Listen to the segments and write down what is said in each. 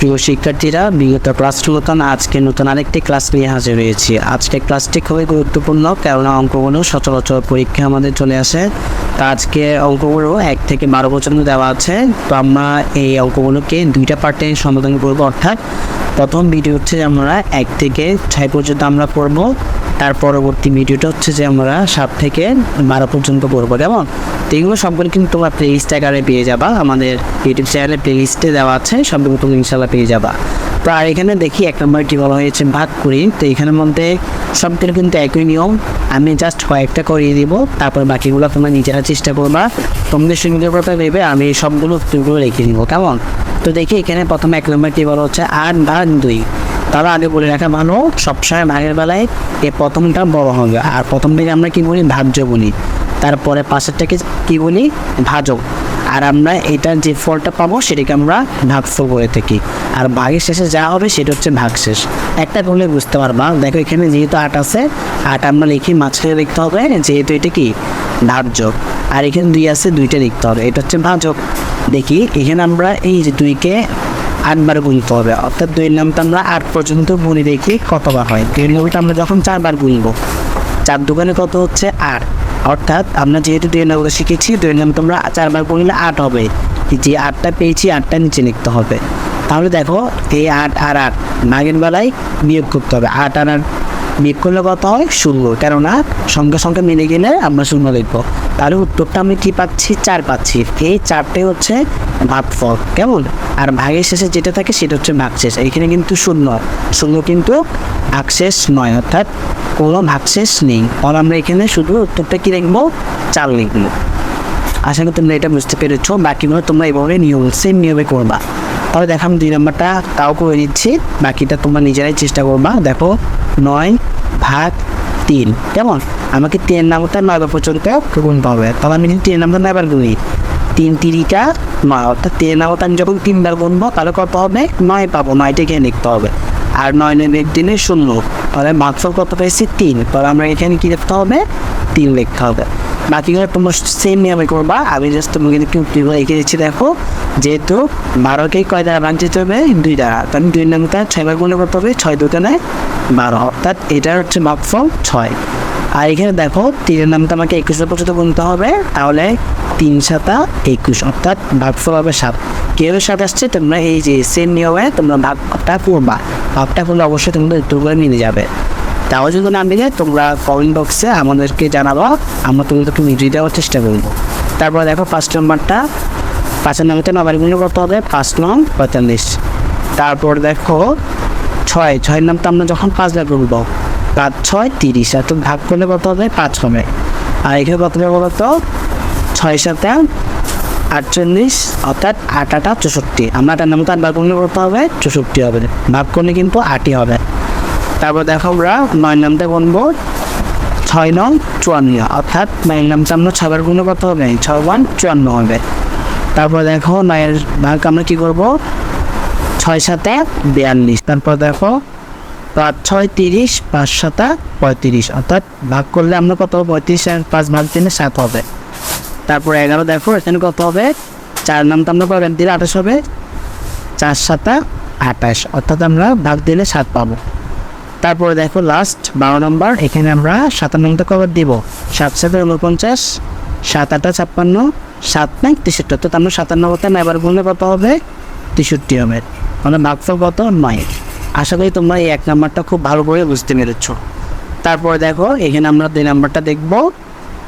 প্রিয় শিক্ষার্থীরা, বিগত ক্লাসটি মতন আজকে নতুন আরেকটি ক্লাস নিয়ে হাজির হয়েছি। আজকে ক্লাসটি খুবই গুরুত্বপূর্ণ, কেননা অঙ্কগুলো সচরাচর পরীক্ষা আমাদের চলে আসে। তো আজকে অঙ্কগুলো এক থেকে বারো পর্যন্ত দেওয়া আছে। তো আমরা এই অঙ্কগুলোকে দুইটা পার্টে সমাধান করব, অর্থাৎ প্রথম ভিডিও হচ্ছে যে আমরা এক থেকে ছয় পর্যন্ত আমরা পড়ব। তার পরবর্তী ভিডিওটা হচ্ছে যে আমরা সাত থেকে বারো পর্যন্ত পড়ব, কেমন? তো এগুলো সবগুলো কিন্তু তোমরা প্লে লিস্ট আকারে পেয়ে যাবা। আমাদের ইউটিউব চ্যানেলে প্লে লিস্টে দেওয়া আছে, সবগুলো তুমি ইনশাল্লাহ পেয়ে যাবা। তো আর এখানে দেখি এক নম্বরটি বলা হয়েছে ভাগ করি তো এখানের মধ্যে সবগুলো কিন্তু একই নিয়ম। আমি জাস্ট কয়েকটা করিয়ে দিব, তারপর বাকিগুলো তোমরা নিজেরা চেষ্টা করবা। তোমাদের সুবিধার কথা ভেবে আমি সবগুলো উত্তরগুলো রেখে দিব, কেমন? তো দেখি এখানে প্রথমে এক নম্বরটি বলা হচ্ছে আট ভাগ দুই। তারা আগে বলে রাখা ভালো, সবসময় ভাগের বেলায় এই প্রথমটা বড় হবে। আর প্রথম থেকে আমরা কী বলি? ভাজ্য বলি। তারপরে পাশেরটাকে কি বলি? ভাজক। আর আমরা এটার যে ফলটা পাবো, সেটাকে আমরা ভাগফল করে থাকি। আর ভাগের শেষে যা হবে, সেটা হচ্ছে ভাগশেষ। একটা করলে বুঝতে পারবা। দেখো, এখানে যেহেতু আট আছে, আট আমরা লিখি মাঝখানে লিখতে হবে, যেহেতু এটা কি? ভাজ্যক আর এখানে দুই আছে, দুইটা লিখতে হবে। এটা হচ্ছে ভাজক দেখি, এখানে আমরা এই যে দুইকে আটবার গুনতে হবে। অর্থাৎ দুই নামটা আমরা আট পর্যন্ত গুনে দেখি কতবার হয়? দুই নামটা আমরা যখন চারবার গুনব চার দোকানে কত হচ্ছে? আট। অর্থাৎ আমরা যেহেতু দুই নামটা শিখেছি, দুই নামটা আমরা চারবার পড়লে আট হবে। যে আটটা পেয়েছি, আটটা নিচে লিখতে হবে। তাহলে দেখো এই আট আর আট নাগের বেলায় বিয়োগ করতে হবে। আট আর আট বিয়োগ করলে কত হয়? শূন্য। কেননা সংখ্যা সংখ্যা মিলে গেলে আমরা শূন্য লিখব। তাহলে উত্তরটা আমি কী পাচ্ছি? চার পাচ্ছি। এই চারটে হচ্ছে ভাগফল। কেমন? আর ভাগের শেষে যেটা থাকে, সেটা হচ্ছে ভাগশেষ। এইখানে কিন্তু শূন্য। শূন্য কিন্তু ভাগশেষ নয়, অর্থাৎ কোনো ভাগশেষ নেই আর আমরা এখানে শুধু উত্তরটা কি লিখব? চার লিখব। আশা করি তোমরা এটা বুঝতে পেরেছ। বাকিগুলো তোমরা এভাবে নিয়ম সেম নিয়মে করবা। তাহলে দেখো, আমি দুই নম্বরটা তাও করে দিচ্ছি বাকিটা তোমরা নিজেরাই চেষ্টা করবা। দেখো, নয় ভাগ তিন। কেমন? আমাকে তিন নাম্বারটা নয় বার পর্যন্ত গুনতে হবে তাহলে আমি যদি তিন নাম্বার নয় বার গুনি, তিন তিরিটা নয়। অর্থাৎ তিন নাম্বারটা আমি যখন তিনবার গুনবো, তাহলে কত হবে? নয় পাবো। নয়টা নয়টাকে লিখতে হবে। আর নয় নয় দিনে শূন্য। তাহলে মাত্র কত পেয়েছি? তিন। তাহলে আমরা এখানে কি লিখতে হবে? তিন লিখতে হবে। বাকিগুলো তোমরা সেম নিয়মে করবা। আমি জাস্ট তোমাকে একটু এঁকে দিচ্ছি, দেখো। যেহেতু বারোকেই কয় দ্বারা ভাগ হবে দুই দ্বারা। তাহলে দুই নম্বরটা ছয় বার গুণে করতে হবে, ছয় দোকানে বারো। অর্থাৎ এটার হচ্ছে মাপফল ছয়। আর এখানে দেখো, তিনের নামটা আমাকে একুশের পর্যন্ত গুনতে হবে। তাহলে তিন সাতা একুশ, অর্থাৎ ভাগফল হবে সাত। কীভাবে সাত আসছে, তোমরা এই যে সেম নিয়মে তোমরা ভাগটা করবা ভাগটা করলে অবশ্যই তোমরা করে মিলে যাবে। তাও যদি না মিলে, তোমরা কমেন্ট বক্সে আমাদেরকে জানাব। আমরা তোমাদেরকে নিজেই দেওয়ার চেষ্টা করব। তারপর দেখো ফার্স্ট নম্বরটা পাঁচের নাম্বারটা নবারগুলো করতে হবে। পাঁচ নং পঁয়তাল্লিশ। তারপর দেখো, ছয়। ছয়ের নামটা আমরা যখন পাঁচ ভাগ করব পাঁচ ছয় তিরিশ। এত ভাগ করলে কত হবে? পাঁচ হবে। আর এখানে কত হবে বলতো? ছয় সাথে আটচল্লিশ, অর্থাৎ আট আটা চৌষট্টি। আমরা আটার নামটা আটবার করলে করতে হবে, চৌষট্টি হবে। ভাগ করলে কিন্তু আটই হবে। তারপর দেখো আমরা নয় নামটা গুনবো। ছয় নং চুয়ান্ন, অর্থাৎ নয়ের নামটা আমরা ছবার গুণ কত হবে? ছয় ওয়ান চুয়ান্ন হবে। তারপর দেখো নয়ের ভাগ আমরা কি করব? ছয় সাথে বিয়াল্লিশ। তারপর দেখো পাঁচ ছয় তিরিশ, পাঁচ সাতা পঁয়ত্রিশ। অর্থাৎ ভাগ করলে আমরা কত? পঁয়ত্রিশ পাঁচ ভাগ দিলে সাত হবে। তারপর এগারো দেখো, এখানে কত হবে? চার নামটা আমরা পাবেন, দিলে আঠাশ হবে। চার সাতা আঠাশ, অর্থাৎ আমরা ভাগ দিলে সাত পাবো। তারপরে দেখো লাস্ট বারো নম্বর, এখানে আমরা সাতান্নটা কভার দিব। সাত সাথে উনপঞ্চাশ, সাত আটা ছাপ্পান্ন, সাত নাই তেষট্টি, অর্থাৎ আমরা সাতান্ন কথা এবার গুণলে কত হবে? তেষট্টি হবে। মানে ভাগফল কত? নয়। আশা করি তোমরা এই এক নাম্বারটা খুব ভালো করে বুঝতে পেরেছ। তারপরে দেখো, এখানে আমরা দুই নাম্বারটা দেখব।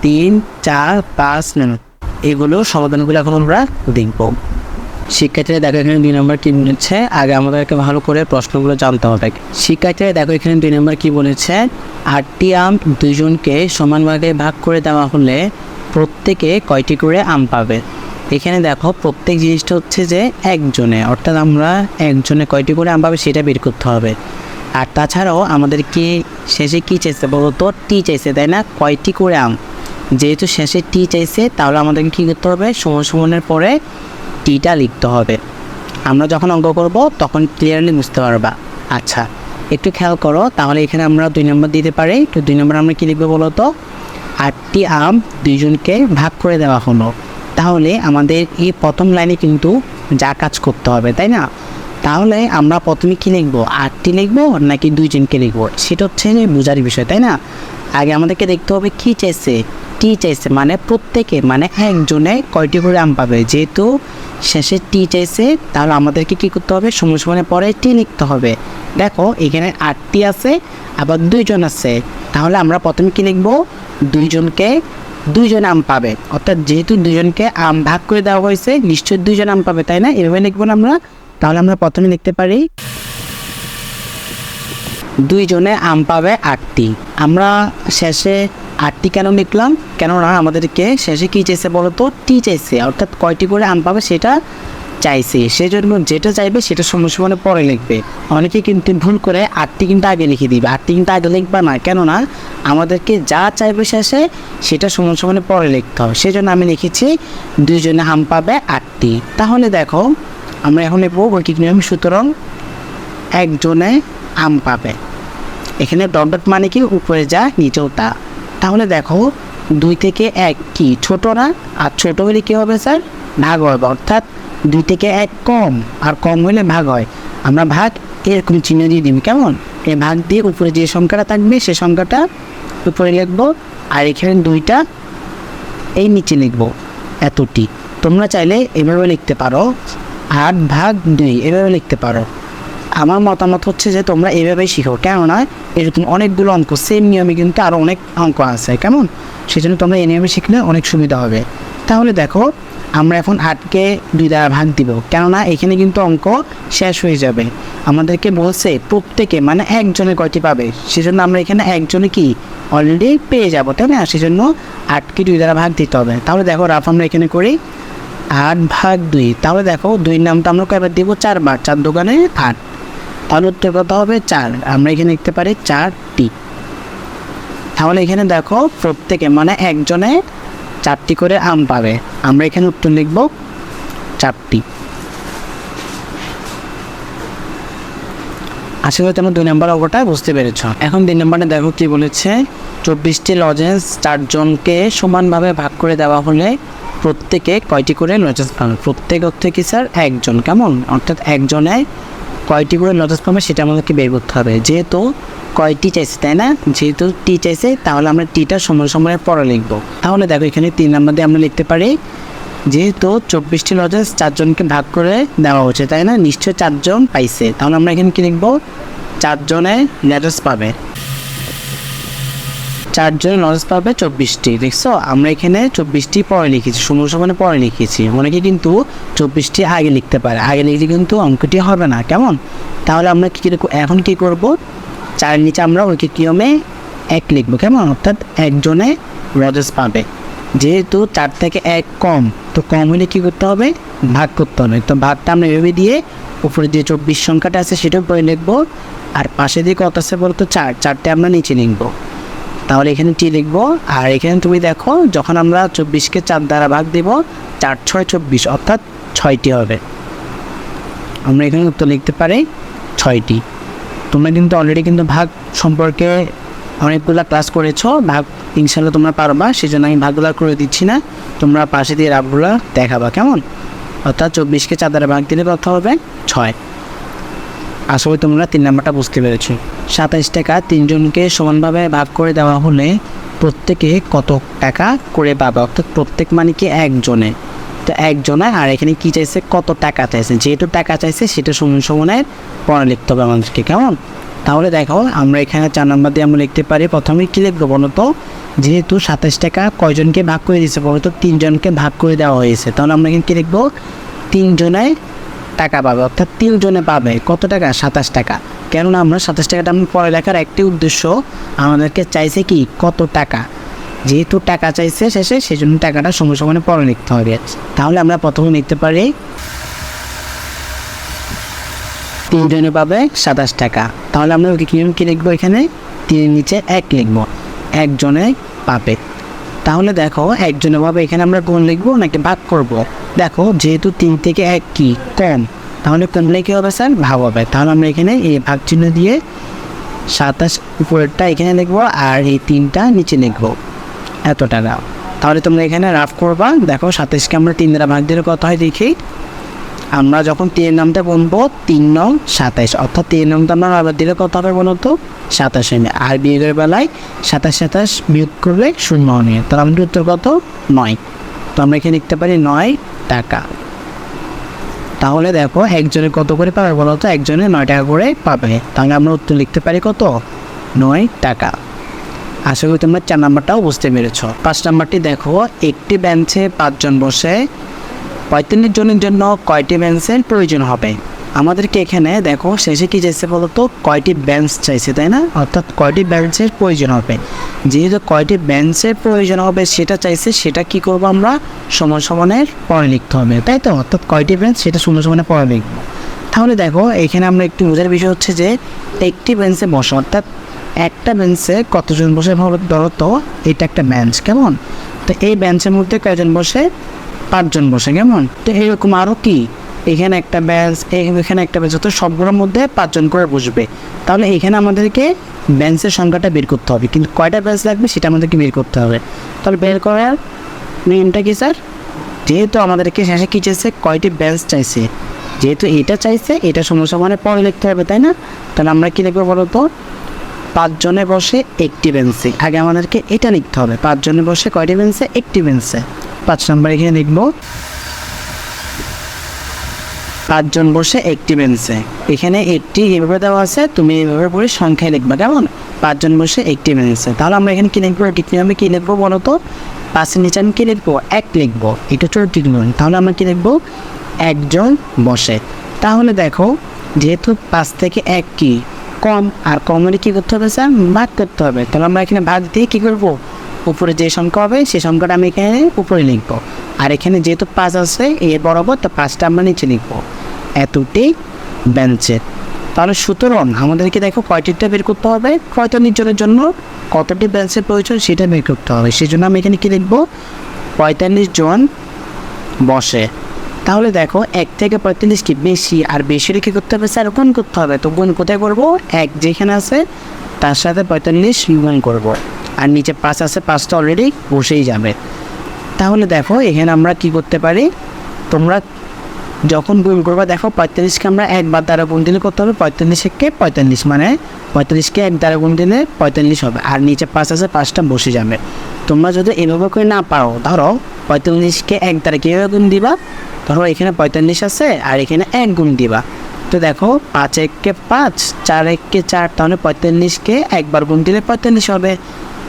তিন, চার, পাঁচ, নয়। এগুলো সমাধানগুলো এখন আমরা দেখব। শিক্ষার্থীরা দেখো এখানে দুই নম্বর কী বলেছে? আগে আমাদেরকে ভালো করে প্রশ্নগুলো জানতে হবে। শিক্ষার্থীরা দেখো এখানে দুই নম্বর কী বলেছে? আটটি আম দুজনকে সমান ভাগে ভাগ করে দেওয়া হলে প্রত্যেকে কয়টি করে আম পাবে? এখানে দেখো প্রত্যেক জিনিসটা হচ্ছে যে একজনে, অর্থাৎ আমরা একজনে কয়টি করে আম সেটা বের করতে হবে। আর তাছাড়াও আমাদের কি শেষে কি চাইছে বলতো টি চাইছে, তাই না? কয়টি করে আম? যেহেতু শেষে টি চাইছে, তাহলে আমাদেরকে কী করতে হবে? সমান সমানের পরে টিটা লিখতে হবে। আমরা যখন অঙ্ক করব, তখন ক্লিয়ারলি বুঝতে পারবা। আচ্ছা একটু খেয়াল করো, তাহলে এখানে আমরা দুই নম্বর দিতে পারি। তো দুই নম্বর আমরা কী লিখব বলো তো? আটটি আম দুইজনকে ভাগ করে দেওয়া হলো। তাহলে আমাদের এই প্রথম লাইনে কিন্তু যা কাজ করতে হবে, তাই না? তাহলে আমরা প্রথমে কী লিখব? আটটি লিখব নাকি দুইজনকে লিখব? সেটা হচ্ছে বোঝার বিষয়, তাই না? আগে আমাদেরকে দেখতে হবে কী চাইছে। টি চাইছে? মানে প্রত্যেকে মানে একজনে কয়টি করে আম পাবে? যেহেতু শেষে টি চাইছে, তাহলে আমাদেরকে কী করতে হবে? সময় পরে টি লিখতে হবে। দেখো, এখানে আটটি আছে, আবার দুইজন আছে। তাহলে আমরা প্রথমে কী লিখব? দুইজনকে দুইজন আম পাবে। অর্থাৎ যেহেতু দুজনকে আম ভাগ করে দেওয়া হয়েছে, নিশ্চয়ই দুইজন আম পাবে, তাই না? এভাবে লিখব না আমরা। তাহলে আমরা প্রথমে লিখতে পারি, দুইজনে আম পাবে আটটি। আমরা শেষে আটটি কেন লিখলাম? কেননা আমাদেরকে শেষে কী চাইছে বলতো? টি চাইছে। অর্থাৎ কয়টি করে আম পাবে সেটা চাইছে। সেই জন্য যেটা চাইবে সেটা সময় পরে লিখবে। অনেকে কিন্তু ভুল করে আটটি কিন্তু আগে লিখে দিবে। আটটি কিন্তু আগে লিখবে না। কেননা আমাদেরকে যা চাইবে শেষে সেটা সময় পরে লিখতে হবে। সেই জন্য আমি লিখেছি, দুইজনে আম পাবে আটটি। তাহলে দেখো, আমরা এখন নেব বৈকিক নিয়ম সুতরাং একজনে আম পাবে। এখানে ডট ডট মানে কি? উপরে যা, নিচেও তা। তাহলে দেখো, দুই থেকে এক কি? ছোট না? আর ছোট হলে কী হবে স্যার? ভাগ হবে। অর্থাৎ দুই থেকে এক কম, আর কম হলে ভাগ হয়। আমরা ভাগ এরকম চিহ্ন দিয়ে দিবি, কেমন? এই ভাগ দিয়ে উপরে যে সংখ্যাটা থাকবে, সে সংখ্যাটা উপরে লিখব, আর এখানে দুইটা এই নিচে লিখব, এতটি। তোমরা চাইলে এভাবে লিখতে পারো আট ভাগ দুই এভাবে লিখতে পারো। আমার মতামত হচ্ছে যে তোমরা এভাবেই শিখো, কেননা এরকম অনেকগুলো অঙ্ক সেম নিয়মে কিন্তু আরও অনেক অঙ্ক আছে, কেমন? সেই জন্য তোমরা এই নিয়মে শিখলে অনেক সুবিধা হবে। তাহলে দেখো, আমরা এখন আটকে দুই দ্বারা ভাগ দিব। কেননা এখানে কিন্তু অঙ্ক শেষ হয়ে যাবে। আমাদেরকে বলছে প্রত্যেকে মানে একজনে কয়টি পাবে? সেজন্য আমরা এখানে একজনে কি অলরেডি পেয়ে যাব, তাই না? সেজন্য আটকে দুই দ্বারা ভাগ দিতে হবে। তাহলে দেখো, রাফ আমরা এখানে করি আট ভাগ দুই। তাহলে দেখো দুই নামটা আমরা কয়বার দিব? চারবার। চার দোকানে আট। তাহলে উত্তর কত হবে? চার। আমরা এখানে লিখতে পারি চারটি। তাহলে এখানে দেখো, প্রত্যেকে মানে একজনে চারটি করে আম পাবে। আমরা এখানে উত্তর লিখব চারটি। আশা করি তোমরা দুই নম্বর অঙ্কটা বুঝতে পেরেছ। এখন তিন নম্বরে দেখো কি বলেছে। চব্বিশটি লজেন্স চারজনকে সমানভাবে ভাগ করে দেওয়া হলে প্রত্যেকে কয়টি করে লজেন্স পাবে? প্রত্যেক অর্থে কি স্যার একজন। কেমন? অর্থাৎ একজনে কয়টি করে লটাস পাবে সেটা আমাদেরকে বের করতে হবে। যেহেতু কয়টি চাইছে, তাই না? যেহেতু টি চাইছে, তাহলে আমরা টিটা সময় সময় পরে লিখব। তাহলে দেখো, এখানে তিন নম্বর দিয়ে আমরা লিখতে পারি, যেহেতু চব্বিশটি লজেস চারজনকে ভাগ করে দেওয়া হচ্ছে তাই না? নিশ্চয় চারজন পাইছে। তাহলে আমরা এখানে কি লিখব? চারজনে লেটার্স পাবে। চারজনে লজেন্স পাবে চব্বিশটি, দেখছ? আমরা এখানে চব্বিশটি পরে লিখেছি, ষোলো সমানে পরে লিখেছি। অনেকে কিন্তু চব্বিশটি আগে লিখতে পারে। আগে লিখলে কিন্তু অঙ্কটি হবে না, কেমন? তাহলে আমরা কী এখন কি করব? চারের নিচে আমরা ঐকিক নিয়মে এক লিখব, কেমন? অর্থাৎ একজনে রজেস পাবে। যেহেতু চার থেকে এক কম, তো কম হলে কী করতে হবে? ভাগ করতে হবে। তো ভাগটা আমরা এভাবে দিয়ে উপরে যে চব্বিশ সংখ্যাটা আছে সেটা উপরে লিখব। আর পাশে দিয়ে কত আছে বলতো? চার। চারটে আমরা নিচে লিখব। তাহলে এখানে টি লিখব। আর এখানে তুমি দেখো, যখন আমরা চব্বিশকে চার দ্বারা ভাগ দেব, চার ছয় চব্বিশ, অর্থাৎ ছয়টি হবে। আমরা এখানে উত্তর লিখতে পারি ছয়টি। তোমরা কিন্তু অলরেডি কিন্তু ভাগ সম্পর্কে অনেকগুলো ক্লাস করেছ, ভাগ ইনশাল্লাহ তোমরা পারবা সেই জন্য আমি ভাগগুলো করে দিচ্ছি না। তোমরা পাশে দিয়ে রাবগুলো দেখাবা, কেমন? অর্থাৎ চব্বিশকে চার দ্বারা ভাগ দিলে কথা হবে? ছয়। করি তোমরা তিন নাম্বারটা বুঝতে পেরেছ। সাতাইশ টাকা তিনজনকে সমানভাবে ভাগ করে দেওয়া হলে প্রত্যেকে কত টাকা করে পাবে? অর্থাৎ প্রত্যেক মানে কি একজনে। তো একজনে, আর এখানে কি চাইছে? কত টাকা চাইছে? যেহেতু টাকা চাইছে, সেটা সমান সমানের পরে লিখতে হবে আমাদেরকে, কেমন? তাহলে দেখো, আমরা এখানে চার নাম্বার দিয়ে আমরা লিখতে পারি। প্রথমে কী লিখব বলো তো? যেহেতু সাতাইশ টাকা কয়জনকে ভাগ করে দিয়েছে বলো তো? তিনজনকে ভাগ করে দেওয়া হয়েছে। তাহলে আমরা এখানে কী লিখব? তিনজনে টাকা পাবে, অর্থাৎ তিনজনে পাবে, কত টাকা? সাতাশ টাকা। কেননা আমরা সাতাশ টাকাটা আমরা পরে লেখার একটি উদ্দেশ্য, আমাদেরকে চাইছে কি? কত টাকা? যেহেতু টাকা চাইছে শেষে সেই জন্য টাকাটা সময় সময় পরে লিখতে হবে। তাহলে আমরা প্রথমে লিখতে পারি, তিনজনে পাবে সাতাশ টাকা। তাহলে আমরা কী লিখব এখানে? তিনের নিচে এক লিখব। একজনে পাবে। তাহলে দেখো, একজনের ভাবে এখানে আমরা কোন লিখব নাকি ভাগ করব। দেখো, যেহেতু তিন থেকে এক কি? কম। তাহলে কোন কী হবে স্যার? ভাগ হবে। তাহলে আমরা এখানে এই ভাগ চিহ্ন দিয়ে সাতাশ উপরেরটা এখানে লিখব আর এই তিনটা নিচে লিখব। এতটা টাকা তাহলে তোমরা এখানে রাফ করবা। দেখো, সাতাশকে আমরা তিন দ্বারা ভাগ দিলে কত হয় দেখি? আমরা যখন তিনের নামটা গুনবো, তিন নং সাতাইশ। অর্থাৎ তিন নামটা আমরা আবার দিলে কত হবে বলো তো? সাতাশ এনে আর বিয়োগের বেলায় সাতাশ সাতাশ বিয়োগ করলে শূন্য নিয়ে তাহলে আমাদের উত্তর কত? নয়। তো আমরা এখানে লিখতে পারি নয় টাকা। তাহলে দেখো, একজনে কত করে পাবে বলো তো? একজনে নয় টাকা করে পাবে। তাহলে আমরা উত্তর লিখতে পারি কত? নয় টাকা। আশা করি তোমরা চার নাম্বারটাও বুঝতে পেরেছ। পাঁচ নাম্বারটি দেখো, একটি বেঞ্চে পাঁচজন বসে পঁয়তাল্লিশ জনের জন্য কয়টি বেঞ্চের প্রয়োজন হবে? আমাদেরকে এখানে দেখো, শেষে কি চাইছে বলতো? কয়টি বেঞ্চ চাইছে, তাই না? অর্থাৎ কয়টি বেঞ্চের প্রয়োজন হবে? যেহেতু কয়টি বেঞ্চের প্রয়োজন হবে, সেটা চাইছে, সেটা কি করব আমরা? সমান সমানের পরে লিখতে হবে, তাই তো? অর্থাৎ কয়টি বেঞ্চ সেটা সমান সমানে পরে লিখব। তাহলে দেখো, এখানে আমরা একটু বোঝার বিষয় হচ্ছে যে, একটি বেঞ্চে বসা, অর্থাৎ একটা বেঞ্চে কতজন বসে ধরো তো? এটা একটা বেঞ্চ কেমন? তো এই বেঞ্চের মধ্যে কয়জন বসে? পাঁচজন বসে, কেমন? তো এরকম আরও কি? এখানে একটা বেঞ্চ এখানে একটা বেঞ্চ তো সবগুলোর মধ্যে পাঁচজন করে বসবে। তাহলে এখানে আমাদেরকে বেঞ্চের সংখ্যাটা বের করতে হবে। কিন্তু কয়টা বেঞ্চ লাগবে সেটা আমাদেরকে বের করতে হবে। তাহলে বের করার নিয়মটা কি স্যার? যেহেতু আমাদেরকে শেষে কী চাইছে? কয়টি বেঞ্চ চাইছে? যেহেতু এটা চাইছে, এটা সমস্যা মানে পরে লিখতে হবে, তাই না? তাহলে আমরা কী লিখব বলো তো পাঁচজনে বসে একটি বেঞ্চে আগে আমাদেরকে এটা লিখতে হবে, পাঁচজনে বসে কয়টি বেঞ্চে একটি বেঞ্চে পাঁচ নম্বর এখানে লিখব। পাঁচজন বসে একটি বেঞ্চে। এখানে একটি এভাবে দেওয়া আছে, তুমি এভাবে পড়ে সংখ্যায় লিখবা, কেমন? পাঁচজন বসে একটি বেঞ্চে। তাহলে আমরা এখানে কী লিখব ঠিক নিয়মে কী লিখব বলো তো পাঁচের নিচে আমি কী লিখব? এক লিখব। এটা ঠিক নিয়ম তাহলে আমরা কী লিখব? একজন বসে। তাহলে দেখো, যেহেতু পাঁচ থেকে এক কি? কম। আর কমের কী করতে হবে, স্যার? ভাগ করতে হবে। তাহলে আমরা এখানে ভাগ দিয়ে কী করব? উপরে যে সংখ্যা হবে সেই সংখ্যাটা আমি এখানে উপরে লিখব। আর এখানে যেহেতু পাঁচ আছে, এর বরাবর তো পাঁচটা আমরা নিচে লিখব। এতটি বেঞ্চের তাহলে সুতরাং আমাদেরকে দেখো কয়টিটা বের করতে হবে? পঁয়তাল্লিশ জনের জন্য? কতটি বেঞ্চের প্রয়োজন সেটা বের করতে হবে। সেই জন্য আমি এখানে কী লিখব? পঁয়তাল্লিশ জন বসে। তাহলে দেখো এক থেকে পঁয়তাল্লিশ কি বেশি? আর বেশি রেখে করতে হবে স্যার, গুণ করতে হবে। তো গুণ কোথায় করব? এক যেখানে আছে, তার সাথে পঁয়তাল্লিশ গুণ করব। আর নিচে পাঁচ আছে পাঁচটা অলরেডি বসেই যাবে। তাহলে দেখো, এখানে আমরা কি করতে পারি? তোমরা যখন গুণ করবা, দেখো পঁয়তাল্লিশকে আমরা একবার দ্বারা গুণ দিলে করতে হবে? পঁয়তাল্লিশকে পঁয়তাল্লিশ মানে পঁয়তাল্লিশকে এক দ্বারা গুণ দিলে পঁয়তাল্লিশ হবে। আর নিচে পাঁচ আছে পাঁচটা বসে যাবে। তোমরা যদি এভাবে করে না পারো, ধরো পঁয়তাল্লিশকে এক দ্বারা কীভাবে গুণ দিবা? ধরো এখানে পঁয়তাল্লিশ আছে, আর এখানে এক গুণ দিবা। তো দেখো, পাঁচ এককে পাঁচ, চার এককে চার, তাহলে পঁয়তাল্লিশকে একবার গুণ দিলে পঁয়তাল্লিশ হবে।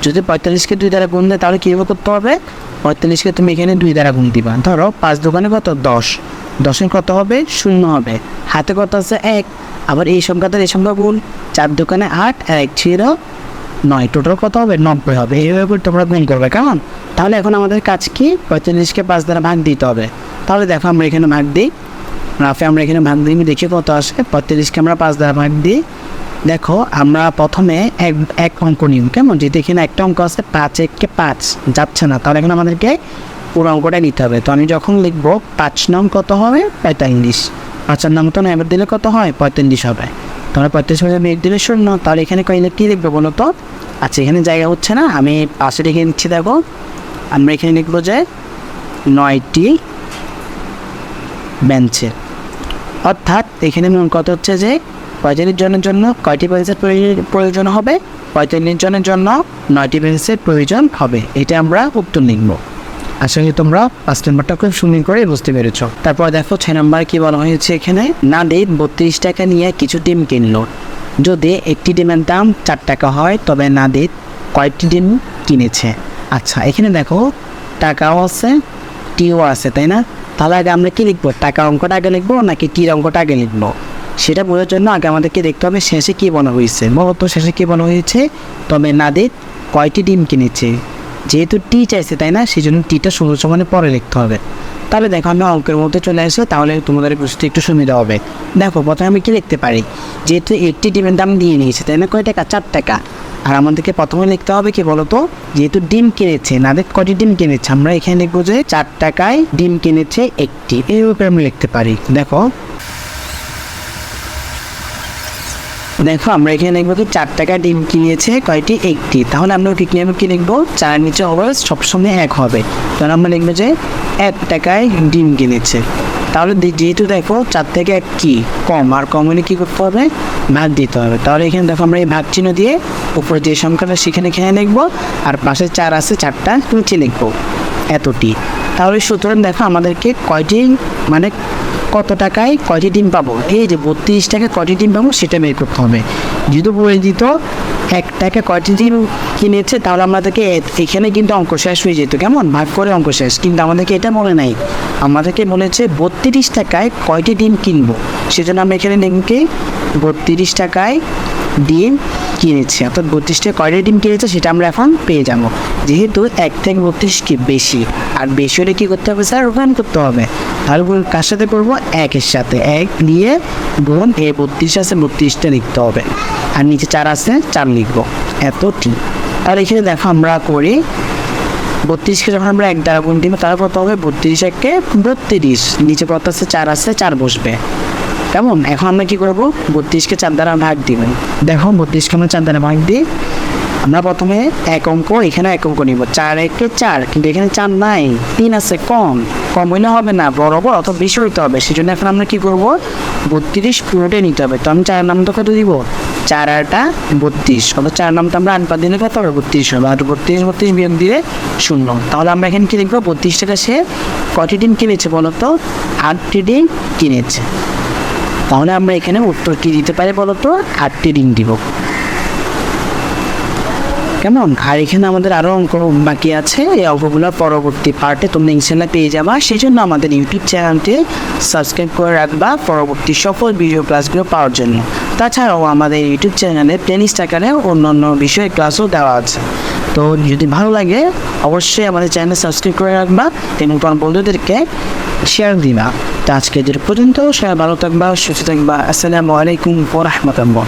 যদি পঁয়তাল্লিশকে দুই দ্বারা গুণ দেয়, তাহলে কীভাবে করতে হবে? পঁয়তাল্লিশকে তুমি এখানে দুই দ্বারা গুণ দিবা। ধরো, পাঁচ দোকানে কত? দশ। দশের কত হবে? শূন্য হবে। হাতে কত আছে? এক। আবার এই সংখ্যাতে এই সংখ্যা গুণ। চার দোকানে আট, এক ছিল নয়। টোটাল কত হবে? নব্বই হবে। এইভাবে তোমরা গুণ করবে, কেমন? তাহলে এখন আমাদের কাজ কি? পঁয়তাল্লিশকে পাঁচ দ্বারা ভাগ দিতে হবে। তাহলে দেখো আমরা এখানে ভাগ দিই। রাফে আমরা এখানে ভাগ দিই দেখি কত আসে। পঁয়তাল্লিশকে আমরা পাঁচ দ্বারা ভাগ দিই। দেখো, আমরা প্রথমে এক এক অঙ্ক নিয়ম কেমন? যেহেতু এখানে একটা অঙ্ক আছে, পাঁচ এককে পাঁচ, যাচ্ছে না। তাহলে এখন আমাদেরকে পুরো অঙ্কটা নিতে হবে। তো আমি যখন লিখব, পাঁচ নং কত হবে? পঁয়তাল্লিশ। পাঁচের নাম তো এবার দিলে কত হয়? পঁয়তাল্লিশ হবে। তাহলে পঁয়তাল্লিশ হাজার মেঘ দিলে শূন্য। তাহলে এখানে কইলে কী লিখবে বলো তো? আচ্ছা এখানে জায়গা হচ্ছে না। আমি পাশে লিখে নিচ্ছি, দেখো। আমরা এখানে লিখব যে নয়টি বেঞ্চের। অর্থাৎ এখানে মূল কথা হচ্ছে যে পঁয়তাল্লিশ জনের জন্য কয়টি বেঞ্চের প্রয়োজন- হবে? পঁয়তাল্লিশ জনের জন্য নয়টি বেঞ্চের প্রয়োজন হবে। এটা আমরা উত্তর লিখব। আশা করি তোমরা পাঁচ নম্বরটা খুব সুন্দর করে বুঝতে পেরেছ। তারপর দেখো ছয় নম্বর কি বলা হয়েছে এখানে? না নাদির বত্রিশ টাকা নিয়ে কিছু ডিম কিনলো। যদি একটি ডিমের দাম চার টাকা হয়, তবে না নাদির কয়েকটি ডিম কিনেছে। আচ্ছা এখানে দেখো টাকাও আছে, টিও আছে, তাই না? তাহলে আগে আমরা কি লিখব? টাকা অঙ্কটা আগে লিখব নাকি টির অঙ্কটা আগে লিখব? সেটা বোঝার জন্য আগে আমাদেরকে দেখতে হবে শেষে কী বলা হয়েছে। মূলত শেষে কী বলা হয়েছে? তবে নাদির কয়টি ডিম কিনেছে? যেহেতু টি চাইছে, তাই না? সেই জন্য টিটা ষোলো সমানে পরে লিখতে হবে। তাহলে দেখো, আমি অঙ্কের মধ্যে চলে আসে, তাহলে তোমাদের বুঝতে একটু সুবিধা হবে। দেখো, প্রথমে আমি কি লিখতে পারি? যেহেতু একটি ডিমের দাম দিয়ে নিয়েছে, তাই না? কয় টাকা? চার টাকা। আর আমাদেরকে প্রথমে লিখতে হবে কি বলতো? যেহেতু ডিম কিনেছে নাদের কটি ডিম কিনেছে? আমরা এখানে লিখব যে চার টাকায় ডিম কিনেছে একটি। এই উপরে আমি লিখতে পারি। দেখো। দেখো, আমরা এখানে লিখব কি চার টাকা ডিম কিনেছে কয়টি? একটি। তাহলে আমরা কি কিনে কি লিখব? চার নিচে হবে সবসময় এক হবে। তাহলে আমরা লিখব যে এক টাকায় ডিম কিনেছে। তাহলে যেহেতু দেখো চার থেকে এক কি কম, আর কম কী করতে হবে? ভাগ দিতে হবে। তাহলে এখানে দেখো আমরা এই ভাগ চিহ্ন দিয়ে উপরে যে সংখ্যাটা সেখানে খেয়ে লিখব, আর পাশে চার আছে, চারটা নিচে লিখব। এতটি। তাহলে সুতরাং দেখো আমাদেরকে কয়টি মানে কত টাকায় কয়টি ডিম পাবো? এই যে বত্রিশ টাকায় কয়টি ডিম পাবো সেটা বের করতে হবে। যেহেতু বলে দিত এক টাকা কয়টি ডিম কিনেছে, তাহলে আমাদেরকে এখানে কিন্তু অঙ্ক শেষ হয়ে যেত। কেমন? ভাগ করে অঙ্ক শেষ। কিন্তু আমাদেরকে এটা মনে নাই। আমাদেরকে বলেছে বত্রিশ টাকায় কয়টি ডিম কিনবো? সেজন্য আমরা এখানে লিখি বত্রিশ টাকায় ডিম কিনেছি। অর্থাৎ বত্রিশ টাকা কয়টা ডিম কিনেছে সেটা আমরা এখন পেয়ে যাব। যেহেতু এক থেকে বত্রিশ কি বেশি? আর বেশি হলে কী করতে হবে স্যার? ওখান করতে হবে। তাহলে কার সাথে করব? একের সাথে। এক দিয়ে গুণ এ বত্রিশ আছে, বত্রিশটা লিখতে হবে। আর নিচে চার আছে, চার লিখব। ঠিক তাহলে এখানে দেখো আমরা করি, বত্রিশকে যখন আমরা এক দ্বারা গুণ দিব তারপর কত হবে? বত্রিশ একে বত্রিশ। নিচে কত আছে? চার আছে, চার বসবে। কেমন? এখন আমরা কি করব? বত্রিশকে চার দ্বারা ভাগ দিবেন দেখো, বত্রিশকে আমরা চার দ্বারা ভাগ দিই। আমরা প্রথমে এক অঙ্ক, এখানে এক অঙ্ক নিব। চার একে চার, কিন্তু এখানে চার নাই। তিন আছে কম। কম হইলে হবে না বরাবর অত বেশি হইতে হবে। সেই জন্য এখন আমরা কি করব? বত্রিশ পুরোটাই নিতে হবে। তো আমি চার নাম নামটা কত দিব। চার আটটা বত্রিশ। অত চার নামটা আমরা আনপা দিলে কত হবে বত্রিশ হবে। আর বত্রিশ বত্রিশ বিয়োগ দিলে শূন্য। তাহলে আমরা এখানে কি লিখব? বত্রিশ টাকা সে কটি ডিম কিনেছে বলো তো? আটটি ডিম কিনেছে। তাহলে আমরা এখানে উত্তর কি দিতে পারি বলো তো? আটটি ডিম দিব। কেমন? আর এখানে আমাদের আরও অঙ্ক বাকি আছে। এই অঙ্কগুলো পরবর্তী পার্টে তোমরা ইনশাল্লাহ পেয়ে যাবা। সেই জন্য আমাদের ইউটিউব চ্যানেলটি সাবস্ক্রাইব করে রাখবা পরবর্তী সফল ভিডিও ক্লাসগুলো পাওয়ার জন্য। তাছাড়াও আমাদের ইউটিউব চ্যানেলে প্লেলিস্ট আকারে অন্য বিষয়ের ক্লাসও দেওয়া আছে। তো যদি ভালো লাগে, অবশ্যই আমাদের চ্যানেল সাবস্ক্রাইব করে রাখবা। এবং তোমার বন্ধুদেরকে শেয়ার দিবা। তো আজকে পর্যন্ত। সবাই ভালো থাকবা, সুস্থ থাকবা। আসসালামু আলাইকুম ওরহমতুল্লাহ